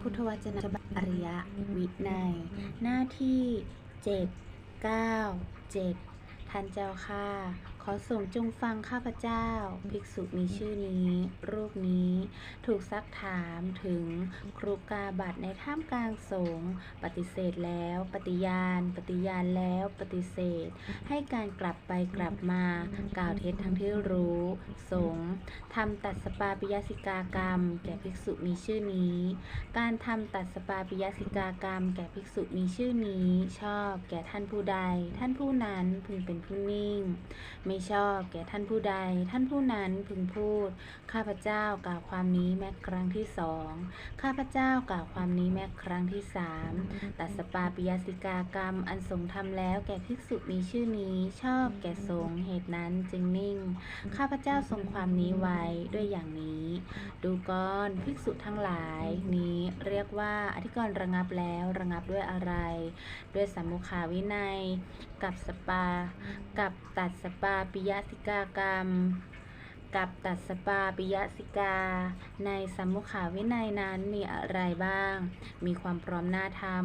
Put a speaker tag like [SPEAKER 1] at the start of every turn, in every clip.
[SPEAKER 1] พุทธวจนะบอริยวินัย หน้าที่ 7 9 7ท่านเจ้าค่ะ อส่งจงฟังข้าพเจ้า ภิกษุมีชื่อนี้ รูปนี้ถูกซักถามถึงครูกาบัตในท่ามกลางสงฆ์ปฏิเสธแล้ว ปฏิญาณ ปฏิญาณแล้วปฏิเสธ ให้การกลับไปกลับมากล่าวเท็จทั้งที่รู้สงฆ์ทำตัดสปาปิยสิกากรรม แก่ภิกษุมีชื่อนี้ การทำตัดสปาปิยสิกากรรม แก่ภิกษุมีชื่อนี้ ชอบแก่ท่านผู้ใด ท่านผู้นั้นพึงเป็นผู้นิ่งไม่ชอบแก่ท่านผู้ใด ท่านผู้นั้นพึงพูด ข้าพเจ้ากล่าวความนี้แม้ครั้งที่สองข้าพเจ้ากล่าวความนี้แม้ครั้งที่สามตัดสปาปิยสิกากรรมอันสงทำแล้วแก่ภิกษุมีชื่อนี้ชอบแก่สงเหตุนั้นจึงนิ่ง ข้าพเจ้าทรงความนี้ไว้ด้วยอย่างนี้ ดูก่อนภิกษุทั้งหลาย นี้เรียกว่าอธิกรณ์ระงับแล้วระงับด้วยอะไร ด้วยสัมมุขาวินัย กับสปา กับตัดสปาปิยสิกากรรม กับตัดสปาปิยสิกา ในสัมมุขาวินัยนั้นมีอะไรบ้าง มีความพร้อมหน้าธรรม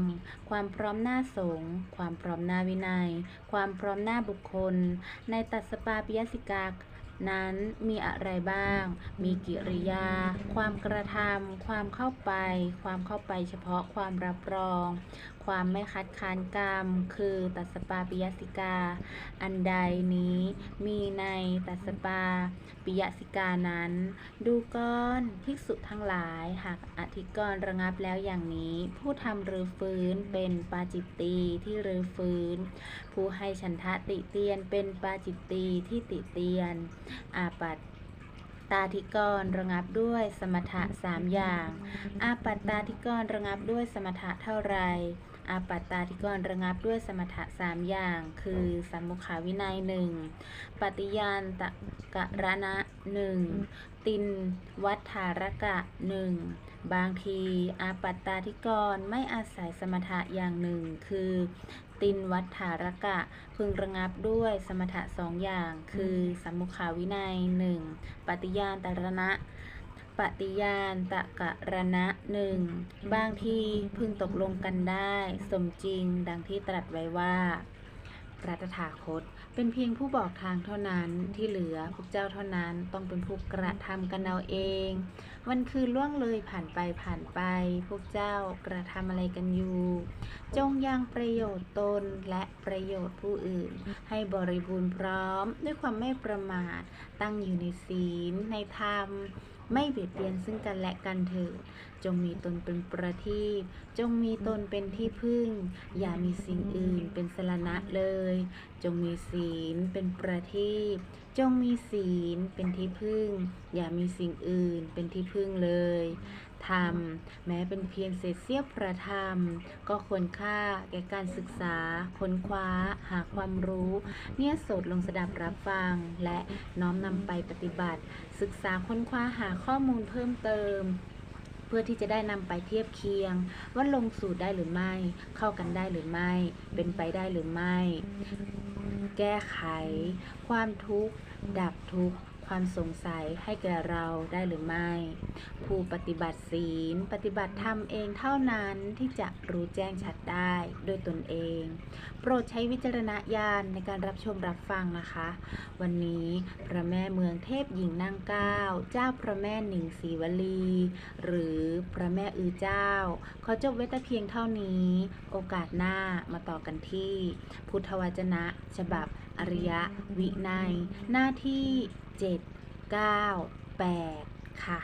[SPEAKER 1] ความพร้อมหน้าสงฆ์ความพร้อมหน้าวินัย ความพร้อมหน้าบุคคล ในตัดสปาปิยสิกา นั้นมีอะไรบ้าง มีกิริยา ความกระทำความเข้าไป ความเข้าไปเฉพาะความรับรอง ความไม่คัดค้านกรรม คือตัสปาปิยสิกา อันใดนี้มีในตัสปาปิยสิกานั้น ดูก่อนภิกษุทั้งหลาย หากอธิกรณ์ระงับแล้วอย่างนี้ ผู้ทำรือฟื้นเป็นปาจิตตีที่รือฟื้น ผู้ให้ฉันทะติเตียนเป็นปาจิตตีที่ติเตียนอาปัตตาธิกรระงับด้วยสมถะสามอย่าง อาปัตตาธิกรระงับด้วยสมถะเท่าไร อาปัตตาธิกรณ์ระงับด้วยสมถะสามอย่าง คือสัมมุขาวินัยหนึ่งปฏิญาณตกะระณะหนึ่งตินวัฏฐารกะหนึ่งบางทีอาปัตตาธิกรณ์ไม่อาศัยสมถะอย่างหนึ่ง คือ ตินวัฏฐารกะ พึงระงับด้วยสมถะสองอย่าง คือสัมมุขาวินัยหนึ่งปฏิญาณตรณะ ปฏิญาณตะกะระณะหนึ่งบางทีพึงตกลงกันได้ สมจริงดังที่ตรัสไว้ว่าพระตถาคตเป็นเพียงผู้บอกทางเท่านั้นที่เหลือพวกเจ้าเท่านั้นต้องเป็นผู้กระทำกันเอาเอง วันคืนล่วงเลยผ่านไปผ่านไป พวกเจ้ากระทำอะไรกันอยู่ จงยังประโยชน์ตนและประโยชน์ผู้อื่น ให้บริบูรณ์พร้อมด้วยความไม่ประมาทตั้งอยู่ในศีลในธรรม ไม่เบียดเบียนซึ่งกันและกันเถิดจงมีตนเป็นประทีปจงมีตนเป็นที่พึ่ง อย่ามีสิ่งอื่นเป็นสรณะเลย จงมีศีลเป็นประทีปจงมีศีลเป็นที่พึ่ง อย่ามีสิ่งอื่นเป็นที่พึ่งเลย ธรรม แม้เป็นเพียงเศษเสี้ยวพระธรรม ก็ควรค่าแก่การศึกษา ค้นคว้า หาความรู้ เนี่ยสดลงสดับรับฟัง และน้อมนำไปปฏิบัติ ศึกษาค้นคว้าหาข้อมูลเพิ่มเติมเพื่อที่จะได้นำไปเทียบเคียง ว่าลงสูตรได้หรือไม่ เข้ากันได้หรือไม่ เป็นไปได้หรือไม่ แก้ไข ความทุกข์ ดับทุกข์ ความสงสัยให้แก่เราได้หรือไม่ ผู้ปฏิบัติศีล ปฏิบัติธรรมเองเท่านั้นที่จะรู้แจ้งชัดได้ด้วยตนเอง โปรดใช้วิจารณญาณในการรับชมรับฟังนะคะ วันนี้พระแม่เมืองเทพหญิงนางเก้า เจ้าพระแม่หนิงศรีวลี หรือพระแม่อือเจ้า ขอจบไว้แต่เพียงเท่านี้ โอกาสหน้ามาต่อกันที่ พุทธวจนะฉบับอริยวินัย หน้าที่ 7 9 8 ค่ะ